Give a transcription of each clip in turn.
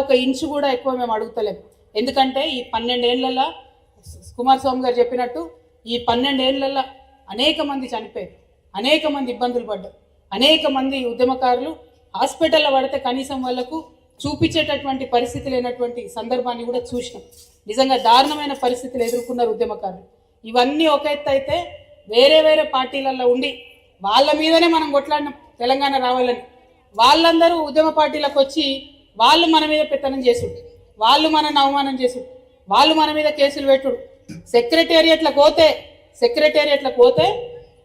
ఒక ఇంచు కూడా ఎక్కువ మేము అడుగుతలేం. ఎందుకంటే ఈ పన్నెండేళ్ళలో కుమారస్వామి గారు చెప్పినట్టు ఈ పన్నెండేళ్ళలో అనేక మంది చనిపోయారు. అనేక మంది ఇబ్బందులు పడ్డారు. అనేక మంది ఉద్యమకారులు హాస్పిటల్లో పడితే కనీసం వాళ్ళకు చూపించేటటువంటి పరిస్థితి లేనటువంటి సందర్భాన్ని కూడా చూసినాం. నిజంగా దారుణమైన పరిస్థితులు ఎదుర్కొన్నారు ఉద్యమకారులు. ఇవన్నీ ఒక ఎత్తు అయితే వేరే వేరే పార్టీలలో ఉండి వాళ్ళ మీదనే మనం కొట్లాడిన తెలంగాణ రావాలని. వాళ్ళందరూ ఉద్యమ పార్టీలకు వచ్చి వాళ్ళు మన మీద పెత్తనం చేసుడు. వాళ్ళు మనల్ని అవమానం చేసుడు. వాళ్ళు మన మీద కేసులు పెట్టుడు. సెక్రటేరియట్లకు పోతే సెక్రటేరియట్లకు పోతే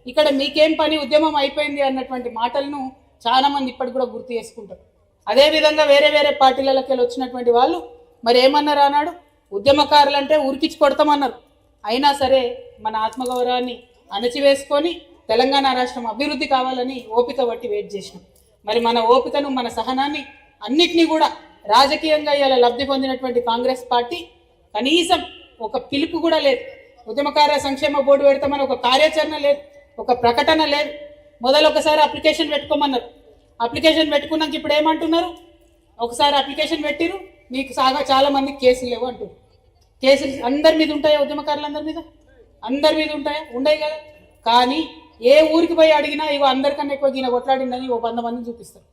ఇక్కడ మీకేం పని ఉద్యమం అయిపోయింది అన్నటువంటి మాటలను చాలా మంది ఇప్పటికి కూడా గుర్తు చేసుకుంటారు. అదే విధంగా వేరే వేరే పార్టీలకి వచ్చినటువంటి వాళ్ళు మరి ఏమన్నారు అన్నాడు? ఉద్యమకారులు అంటే ఉరికిచ్చి కొడతామన్నారు. అయినా సరే మన ఆత్మగౌరవాన్ని అణచివేసుకొని తెలంగాణ రాష్ట్రం అభివృద్ధి కావాలని ఓపిక బట్టి వెయిట్ చేసినాం. మరి మన ఓపికను మన సహనాన్ని అన్నిటినీ కూడా రాజకీయంగా ఇలా లబ్ధి పొందినటువంటి కాంగ్రెస్ పార్టీ కనీసం ఒక పిలుపు కూడా లేదు. ఉద్యమకార సంక్షేమ బోర్డు పెడతామని ఒక కార్యాచరణ లేదు ఒక ప్రకటన లేదు. మొదలు ఒకసారి అప్లికేషన్ పెట్టుకోమన్నారు. అప్లికేషన్ పెట్టుకున్నాక ఇప్పుడు ఏమంటున్నారు? ఒకసారి అప్లికేషన్ పెట్టిరు మీకు సాగా చాలా మంది కేసులు లేవు అంటారు కేసులు అందరి మీద ఉంటాయా ఉద్యమకారులందరి మీద? అందరి మీద ఉంటాయా? ఉండయి కదా. కానీ ఏ ఊరికి పోయి అడిగినా ఇగో అందరికన్నా ఎక్కువ ఈయన కొట్లాడిందని ఓ వంద మందిని చూపిస్తారు.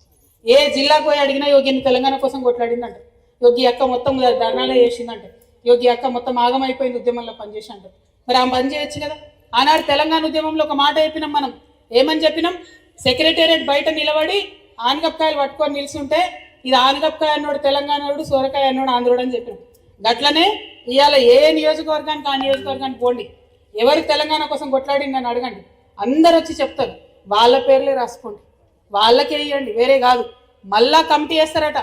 ఏ జిల్లాకు పోయి అడిగినా యోగిని తెలంగాణ కోసం కొట్లాడిందంట. యోగి అక్క మొత్తం ధర్నాలే చేసిందంట. యోగి అక్క మొత్తం ఆగమైపోయింది ఉద్యమంలో పనిచేసి అంట మరి ఆమె పని చేయొచ్చు కదా? ఆనాడు తెలంగాణ ఉద్యమంలో ఒక మాట చెప్పినాం మనం. ఏమని చెప్పినాం? సెక్రటేరియట్ బయట నిలబడి ఆనగపకాయలు పట్టుకొని నిల్చుంటే ఇది ఆనగపకాయ అన్నోడు తెలంగాణోడు సోరకాయ అన్నోడు ఆంధ్రోడు అని చెప్పినాం. గట్లనే ఇవాళ ఏ నియోజకవర్గానికి ఆ నియోజకవర్గానికి పోండి. ఎవరు తెలంగాణ కోసం కొట్లాడింది అని అడగండి. అందరు వచ్చి చెప్తారు. వాళ్ళ పేర్లే రాసుకోండి. వాళ్ళకే ఇవ్వండి వేరే కాదు. మళ్ళా కమిటీ వేస్తారట.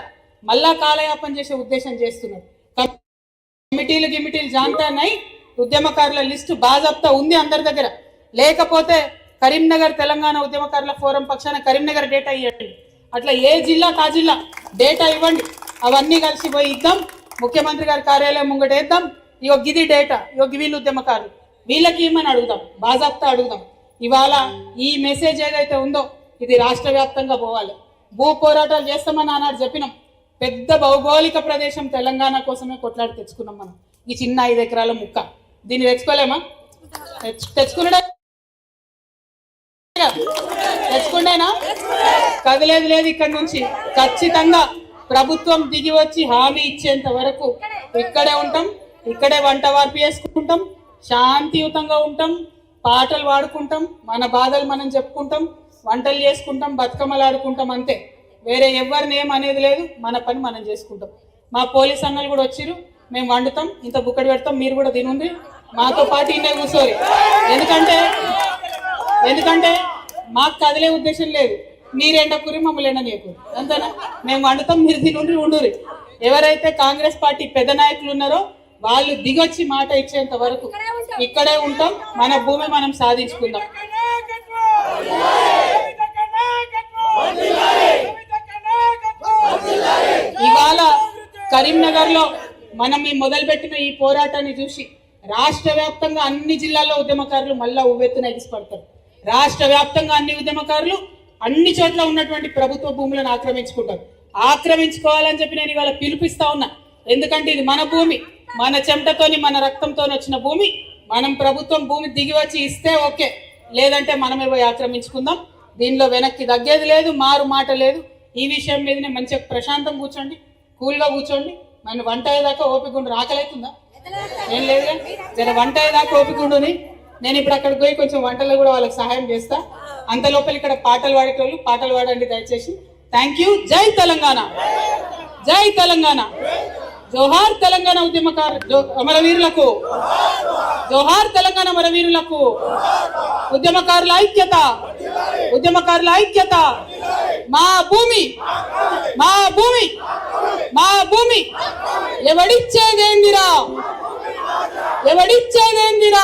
మళ్ళా కాలయాపన చేసే ఉద్దేశం చేస్తున్నారు. కమిటీలు గిమిటీలు జాంతానై ఉద్యమకారుల లిస్టు బాజాప్తా ఉంది అందరి దగ్గర. లేకపోతే కరీంనగర్ తెలంగాణ ఉద్యమకారుల ఫోరం పక్షాన కరీంనగర్ డేటా ఇవ్వండి అట్లా ఏ జిల్లా కా జిల్లా డేటా ఇవ్వండి. అవన్నీ కలిసి పోయి ఇద్దాం. ముఖ్యమంత్రి గారి కార్యాలయం ముంగటేద్దాం ఇగో గిది డేటా ఇగో వీళ్ళు ఉద్యమకారులు. వీళ్ళకి ఏమని అడుగుదాం? బాజాప్తా అడుగుదాం. ఇవాళ ఈ మెసేజ్ ఏదైతే ఉందో ఇది రాష్ట్ర వ్యాప్తంగా పోవాలి. భూ పోరాటాలు చేస్తామని ఆనాడు చెప్పినాం. పెద్ద భౌగోళిక ప్రదేశం తెలంగాణ కోసమే కొట్లాడి తెచ్చుకున్నాం మనం. ఈ చిన్న ఐదు ఎకరాల ముక్క. దీన్ని తెచ్చుకోలేమా? తెచ్చు- తెచ్చుకున్నాడా తెచ్చుకుండేనా? కదిలేదు లేదు ఇక్కడ నుంచి. ఖచ్చితంగా ప్రభుత్వం దిగి వచ్చి హామీ ఇచ్చేంత వరకు ఇక్కడే ఉంటాం. ఇక్కడే వంట వార్పు చేసుకుంటాం. శాంతియుతంగా ఉంటాం. పాటలు పాడుకుంటాం. మన బాధలు మనం చెప్పుకుంటాం. వంటలు చేసుకుంటాం బతుకమ్మలు ఆడుకుంటాం అంతే. వేరే ఎవరిని ఏం అనేది లేదు మన పని మనం చేసుకుంటాం. మా పోలీస్ అన్నలు కూడా వచ్చిరు మేము వండుతాం ఇంత బుక్కడి పెడతాం మీరు కూడా తినుంది మాతో పాటు ఇన్నే కూర్చోరు ఎందుకంటే ఎందుకంటే మాకు కదిలే ఉద్దేశం లేదు. మీరు ఎండకూరి మమ్మల్ని ఎండనీయకూరి అంతేనా? మేము వండుతాం మీరు తినుండ్రి ఉండురి ఎవరైతే కాంగ్రెస్ పార్టీ పెద్ద నాయకులు ఉన్నారో వాళ్ళు దిగొచ్చి మాట ఇచ్చేంత వరకు ఇక్కడే ఉంటాం మన భూమి మనం సాధించుకుందాం. ఇవాళ కరీంనగర్లో మనం ఈ మొదలుపెట్టిన ఈ పోరాటాన్ని చూసి రాష్ట్ర వ్యాప్తంగా అన్ని జిల్లాల్లో ఉద్యమకారులు మళ్ళా ఉవ్వెత్తున ఎగిసిపడతారు. రాష్ట్ర వ్యాప్తంగా అన్ని ఉద్యమకారులు అన్ని చోట్ల ఉన్నటువంటి ప్రభుత్వ భూములను ఆక్రమించుకుంటారు. ఆక్రమించుకోవాలని చెప్పి నేను ఇవాళ పిలిపిస్తా ఉన్నా. ఎందుకంటే ఇది మన భూమి మన చెమటతోని మన రక్తంతో వచ్చిన భూమి. మనం ప్రభుత్వం భూమి దిగి వచ్చి ఇస్తే ఓకే. లేదంటే మనమే పోయి ఆక్రమించుకుందాం. దీనిలో వెనక్కి తగ్గేది లేదు మారు మాట లేదు. ఈ విషయం మీదనే మంచిగా ప్రశాంతం కూర్చోండి కూల్గా కూర్చోండి. మన వంట అయ్యేదాకా ఓపికండు రాకలేకుందా ఆకలైతుందా ఏం లేదు జర వంట అయ్యేదాకా ఓపికండుని నేను ఇప్పుడు అక్కడికి పోయి కొంచెం వంటలో కూడా వాళ్ళకి సహాయం చేస్తా. అంత లోపల ఇక్కడ పాటలు పాడేటోళ్ళు పాటలు పాడండి దయచేసి. థ్యాంక్ యూ జై తెలంగాణ. జై తెలంగాణ. జోహార్ తెలంగాణ ఉద్యమకారు జో- అమరవీరులకు. జోహార్ తెలంగాణ అమరవీరులకు ఉద్యమకారుల ఐక్యత ఉద్యమకారుల ఐక్యత. మా భూమి మా భూమి మా భూమి. ఎవడిచ్చేదేందిరా? ఎవడిచ్చేదేందిరా?